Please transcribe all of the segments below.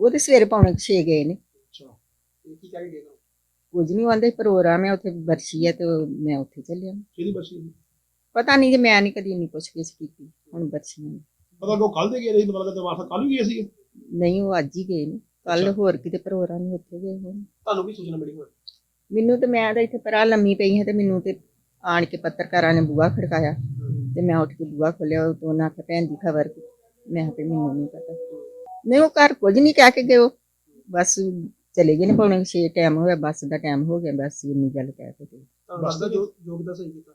ਉਹ ਤੇ ਸਵੇਰੇ ਪੌਣੇ 6 ਗਏ ਨੇ। ਅੱਛਾ ਤੇ ਕੀ ਕਹਿ ਕੇ ਗਏ? ਕੁਝ ਨਹੀਂ ਆਂਦੇ ਪ੍ਰੋਗਰਾਮ ਹੈ ਉੱਥੇ ਬਰਸੀ ਹੈ ਤੇ ਮੈਂ ਉੱਥੇ ਚੱਲਿਆ। ਕਿਹਦੀ ਪਤਾ ਨਹੀਂ ਜੇ ਮੈਂ ਨਹੀਂ ਕਦੀ ਨਹੀਂ ਪੁੱਛ ਗਿੱਛ ਕੀਤੀ ਹੁਣ ਬਰਸੀਆਂ। ਪਤਾ ਕੋ ਕੱਲ ਦੇ ਗਏ ਰਹੀ ਮਤਲਬ ਕਿ ਵਾਪਸ ਕੱਲ ਵੀ ਗਏ ਸੀ ਨਹੀਂ ਉਹ ਅੱਜ ਹੀ ਗਏ ਨੇ। ਕੱਲ। ਹੋਰ ਕਿਤੇ ਪ੍ਰੋਗਰਾਮ ਨਹੀਂ ਉੱਥੇ ਗਏ ਹੋਣ। ਤੁਹਾਨੂੰ ਵੀ ਸੂਚਨਾ ਮਿਲੀ ਹੋਣੀ? ਮੈਨੂੰ ਤੇ ਮੈਂ ਤਾਂ ਇੱਥੇ ਪਰਾਂ ਲੰਮੀ ਪਈ ਹਾਂ ਤੇ ਮੈਨੂੰ ਤੇ ਆਣ ਕੇ ਪੱਤਰਕਾਰਾਂ ਨੇ ਬੂਹਾ ਖੜਕਾਇਆ ਤੇ ਮੈਂ ਉੱਠ ਕੇ ਬੂਹਾ ਖੋਲਿਆ ਉਹ ਤੋਂ ਉਹਨਾਂ ਆਖਿਆ ਭੈਣ ਦੀ ਖਬਰ ਮੈਂ ਵੀ ਮੈਨੂੰ ਨਹੀਂ ਪਤਾ। ਨਹੀਂ ਉਹ ਘਰ ਕੁਝ ਨਹੀਂ ਕਹਿ ਕੇ ਗਏ ਉਹ। ਬਸ ਚਲੇ ਗਏ ਨੇ ਪੌਣੇ 6 ਟਾਈਮ ਹੋਇਆ ਬੱਸ ਦਾ ਟਾਈਮ ਹੋ ਗਿਆ ਬਸ ਇੰਨੀ ਗੱਲ ਕਹਿ ਕੇ ਗਏ। ਤੁਹਾਨੂੰ ਲੱਗਦਾ ਜੋ ਯੋਗ ਦਾ ਸਹੀ ਕੀਤਾ?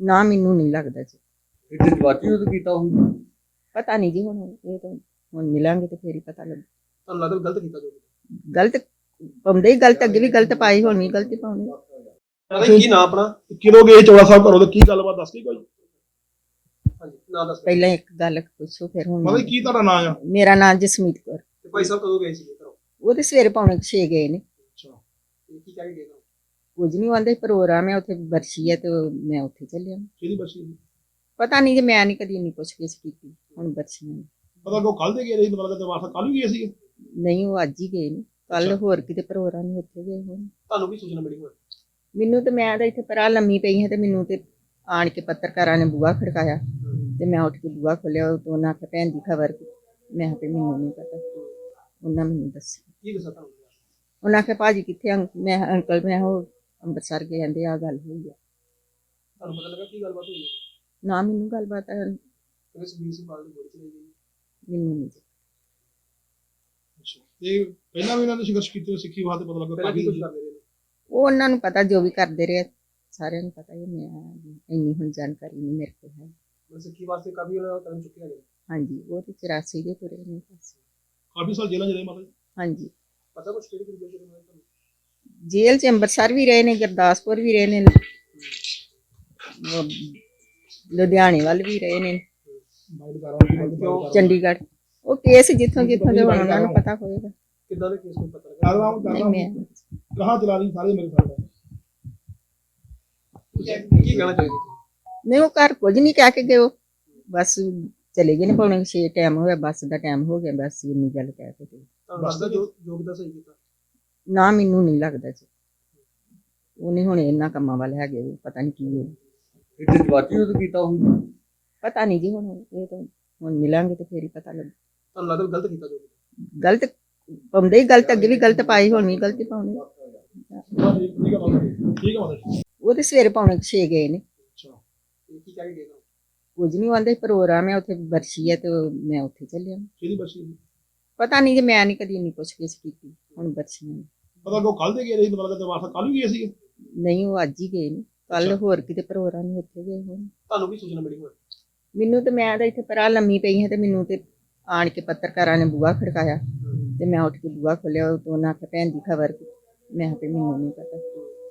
ਨਾ ਮੈਨੂੰ ਨਹੀਂ ਲੱਗਦਾ ਜੀ। ਇੱਥੇ ਜਵਾਤੀ ਉਹ ਕੀਤਾ ਹੋਊ ਪਤਾ ਨਹੀਂ ਜੀ ਹੁਣ ਇਹ ਤਾਂ ਹੁਣ ਮਿਲਾਂਗੇ ਤੇ ਫੇਰ ਹੀ ਪਤਾ ਲੱਗ। ਤੁਹਾਨੂੰ ਲੱਗਦਾ ਵੀ ਗਲਤ ਕੀਤਾ ਜੋ ਗਲਤ ਪਾਉਂਦੇ ਹੀ ਗਲਤ ਅੱਗੇ ਵੀ ਗਲਤ ਪਾਈ ਹੋਣੀ ਗਲਤੀ ਪਾਉਣੀ। ਪਤਾ ਕੀ ਨਾਂ ਆਪਣਾ? ਕਿਦੋਂ ਗਏ ਚੌੜਾ ਸਾਹਿਬ ਘਰੋਂ ਤੇ ਕੀ ਗੱਲਬਾਤ ਦੱਸ ਕੀ ਕੋਈ? ਹਾਂਜੀ ਨਾਂ ਦੱਸ। ਪਹਿਲਾਂ ਇੱਕ ਗੱਲ ਪੁੱਛੋ ਫਿਰ ਹੁਣ ਮਤਲਬ ਕੀ ਤੁਹਾਡਾ ਨਾਂ ਆ? ਮੇਰਾ ਨਾਮ ਜਸਮੀਤ ਕੌਰ। ਤੇ ਭਾਈ ਸਾਹਿਬ ਕਦੋਂ ਗਏ ਸੀ ਘਰੋਂ ਉਹ ਤੇ ਸਵੇਰੇ ਪੌਣੇ 6 ਗਏ ਨੇ। ਅੱਛਾ। ਤੇ ਕੀ ਕਹਿ ਕੇ ਗਏ ਤੁਹਾਨੂੰ? ਕੁਝ ਨਹੀਂ ਆਂਦੇ ਪ੍ਰੋਗਰਾਮ ਹੈ ਉੱਥੇ ਬਰਸੀ ਹੈ ਤੇ ਮੈਂ ਉੱਥੇ ਚੱਲਿਆ। ਕਿਹਦੀ ਬੱਸੀ ਸੀ? ਪਤਾ ਨਹੀਂ ਜੇ ਮੈਂ ਨਹੀਂ ਕਦੀ ਨਹੀਂ ਪੁੱਛ ਗਿੱਛ ਕੀਤੀ ਹੁਣ ਬਰਸੀਆਂ ਦੀ। ਪਤਾ ਕੋ ਕੱਲ ਦੇ ਗਏ ਰਹੀ ਮਤਲਬ ਕਿ ਵਾਪਸ ਕੱਲ ਵੀ ਗਏ ਸੀ ਨਹੀਂ ਉਹ ਅੱਜ ਹੀ ਗਏ ਨੇ। ਕੱਲ ਅੱਛਾ। ਹੋਰ ਕਿਤੇ ਪ੍ਰੋਗਰਾਮ ਨਹੀਂ ਉੱਥੇ ਗਏ ਹੋਣ। ਤੁਹਾਨੂੰ ਵੀ ਸੂਚਨਾ ਮਿਲੀ ਹੋਣੀ? ਮੈਨੂੰ ਤੇ ਮੈਂ ਤਾਂ ਇੱਥੇ ਪਰਾਂ ਲੰਮੀ ਪਈ ਹਾਂ ਤੇ ਮੈਨੂੰ ਤੇ ਆਣ ਕੇ ਪੱਤਰਕਾਰਾਂ ਨੇ ਬੂਹਾ ਖੜਕਾਇਆ। ਤੇ ਮੈਂ ਉੱਠ ਕੇ ਬੂਹਾ ਖੋਲਿਆ ਉਹ ਤੋਂ ਉਹਨਾਂ ਆਖਿਆ ਭੈਣ ਦੀ ਖਬਰ ਮੈਂ ਕਿਹਾ ਵੀ ਮੈਨੂੰ ਨਹੀਂ ਪਤਾ। ਉਹਨਾਂ ਮੈਨੂੰ ਦੱਸਿਆ। ਕੀ ਦੱਸਾਂ ਤੁਹਾਨੂੰ ਉਹਨਾਂ ਆਖਿਆ ਭਾਜੀ ਕਿੱਥੇ ਮੈਂ ਕਿਹਾ, ਅੰਕਲ ਮੈਂ ਉਹ ਅੰਮ੍ਰਿਤਸਰ ਗਏ ਕਹਿੰਦੇ ਆ ਗੱਲ ਹੋਈ ਆ। ਤੁਹਾਨੂੰ ਪਤਾ ਲੱਗਾ ਕੀ ਗੱਲਬਾਤ ਹੋਈ ਹੈ ਨਾ ਮੈਨੂੰ ਗੱਲਬਾਤ ਆ, ਕਿਵੇਂ ਸੁਖਬੀਰ ਸਿੰਘ ਬਾਦਲ ਦੀ ਗੋਲੀ ਚਲਾਈ ਗਈ। ਮੈਨੂੰ ਨਹੀਂ ਅੱਛਾ। ਤੇ ਪਹਿਲਾਂ ਵੀ ਇਹਨਾਂ ਨੇ ਸੰਘਰਸ਼ ਕੀਤੇ ਹੋਏ ਸਿੱਖੀ ਵਾਸਤੇ ਪਤਾ ਲੱਗਾ ਪਹਿਲਾਂ ਕੀ ਕੁਛ ਕਰਦੇ ਰਹੇ? ਨੇ ਉਹ ਉਹਨਾਂ ਨੂੰ ਪਤਾ ਜੋ ਵੀ ਕਰਦੇ ਰਹੇ ਸਾਰਿਆਂ ਨੂੰ ਪਤਾ ਹੀ ਮੈਂ ਇੰਨੀ ਹੁਣ ਜਾਣਕਾਰੀ ਨਹੀਂ ਮੇਰੇ ਕੋਲ ਹੈ। ਸਿੱਖੀ ਵਾਸਤੇ ਕਾਫੀ ਉਹਨਾਂ ਕਦਮ ਚੁੱਕੇ ਨੇ ਹਾਂਜੀ ਉਹ ਤੇ 84 ਦੇ ਤੁਰੇ ਨੇ। ਪਾਸੇ। ਕਾਫੀ ਸਾਲ ਜੇਲ੍ਹਾਂ ਚ ਰਹੇ ਮਤਲਬ ਹਾਂਜੀ। ਪਤਾ ਕੁਛ ਕਿਹੜੀ ਕਿਹੜੀ ਜੇਲ੍ਹ ਚ ਰਹੇ ਨੇ ਤੁਹਾਨੂੰ? ਜੇਲ੍ਹ ਚ ਅੰਮ੍ਰਿਤਸਰ ਵੀ ਰਹੇ ਨੇ ਗੁਰਦਾਸਪੁਰ ਵੀ ਰਹੇ ਨੇ ਉਹ ਲੁਧਿਆਣੇ ਵੱਲ ਵੀ ਰਹੇ ਨੇ। ਬਾਈਟ ਕਰ ਰਹਾ ਕਿਉਂ? ਚੰਡੀਗੜ੍ਹ। ਉਹ ਕੇਸ ਜਿੱਥੋਂ ਜਿੱਥੋਂ ਦੇ ਹੁਣ ਉਹਨਾਂ ਨੂੰ ਪਤਾ ਹੋਏਗਾ। ਕਿੱਦਾਂ ਦੇ ਕੇਸ ਕੋਈ ਪਤਾ ਲੱਗਾ? ਕਰ ਰਹਾ ਹੂੰ ਨਹੀਂ ਮੈਂ ਕਹਾਂ ਚਲਾ ਰਹੀ ਸਾਰੇ ਮੇਰੇ ਸਾਹਮਣੇ ਕੀ ਕਹਿਣਾ ਚਾਹੀਦਾ ਨਹੀਂ ਉਹ ਘਰ ਕੁਝ ਨਹੀਂ ਕਹਿ ਕੇ ਗਏ ਉਹ। ਬਸ ਚਲੇ ਗਏ ਨੇ ਪੌਣੇ 6 ਟਾਈਮ ਹੋਇਆ ਬੱਸ ਦਾ ਟਾਈਮ ਹੋ ਗਿਆ ਬਸ ਇੰਨੀ ਗੱਲ ਕਹਿ ਕੇ ਗਏ। ਲੱਗਦਾ ਜੋ ਯੋਗ ਦਾ ਸਹੀ ਕੀਤਾ? ਨਾ ਮੈਨੂੰ ਨਹੀਂ ਲੱਗਦਾ ਜੀ। ਉਹ ਨਹੀਂ ਹੁਣ ਇਹਨਾਂ ਕੰਮਾਂ ਵੱਲ ਹੈਗੇ ਉਹ ਪਤਾ ਨਹੀਂ ਕੀ ਹੋ ਇੱਥੇ ਜਵਾਤੀ ਉਹ ਕੀਤਾ ਹੋਊ। ਪਤਾ ਨਹੀਂ ਜੀ ਹੁਣ ਇਹ ਤਾਂ ਹੁਣ ਮਿਲਾਂਗੇ ਤੇ ਫੇਰ ਹੀ ਪਤਾ ਲੱਗ। ਤੁਹਾਨੂੰ ਲੱਗਦਾ ਗਲਤ ਕੀਤਾ ਜੋ ਗਲਤ ਪਾਉਂਦੇ ਹੀ ਗਲਤ ਅੱਗੇ ਵੀ ਗਲਤ ਪਾਈ ਹੋਣੀ ਗਲਤੀ ਪਾਉਣੀ। ਠੀਕ ਹੈ ਬਾਬਾ ਠੀਕ ਹੈ ਬਾਬਾ ਉਹ ਤੇ ਸਵੇਰੇ ਪੌਣੇ 6 ਗਏ ਨੇ। ਕੀ ਕੇ? ਕੁਝ ਨਹੀਂ ਆਂਦੇ ਪ੍ਰੋਗਰਾਮ ਹੈ ਉੱਥੇ ਬਰਸੀ ਹੈ ਤੇ ਮੈਂ ਉੱਥੇ ਚੱਲਿਆ। ਕਿਹਦੀ ਬੱਸੀ ਸੀ? ਪਤਾ ਨਹੀਂ ਜੇ ਮੈਂ ਨਹੀਂ ਕਦੀ ਨਹੀਂ ਪੁੱਛ ਗਿੱਛ ਕੀਤੀ ਹੁਣ ਬਰਸੀਆਂ ਦੀ। ਪਤਾ ਕੋ ਕੱਲ ਦੇ ਗਏ ਰਹੀ ਮਤਲਬ ਕਿ ਵਾਪਸ ਕੱਲ ਵੀ ਗਏ ਸੀ ਨਹੀਂ ਉਹ ਅੱਜ ਹੀ ਗਏ ਨੇ। ਕੱਲ ਅੱਛਾ। ਹੋਰ ਕਿਤੇ ਪ੍ਰੋਗਰਾਮ ਨਹੀਂ ਉੱਥੇ ਗਏ ਹੋਣ। ਤੁਹਾਨੂੰ ਵੀ ਸੂਚਨਾ ਮਿਲੀ ਹੋਣੀ? ਮੈਨੂੰ ਤੇ ਮੈਂ ਤਾਂ ਇੱਥੇ ਪਰਾਂ ਲੰਮੀ ਪਈ ਹਾਂ ਤੇ ਮੈਨੂੰ ਤੇ ਆਣ ਕੇ ਪੱਤਰਕਾਰਾਂ ਨੇ ਬੂਹਾ ਖੜਕਾਇਆ। ਤੇ ਮੈਂ ਉੱਠ ਕੇ ਬੂਹਾ ਖੋਲਿਆ ਤੋਂ ਉਹਨਾਂ ਆਖਿਆ ਭੈਣ ਦੀ ਖਬਰ ਮੈਂ ਕਿਹਾ ਵੀ ਮੈਨੂੰ ਨਹੀਂ ਪਤਾ।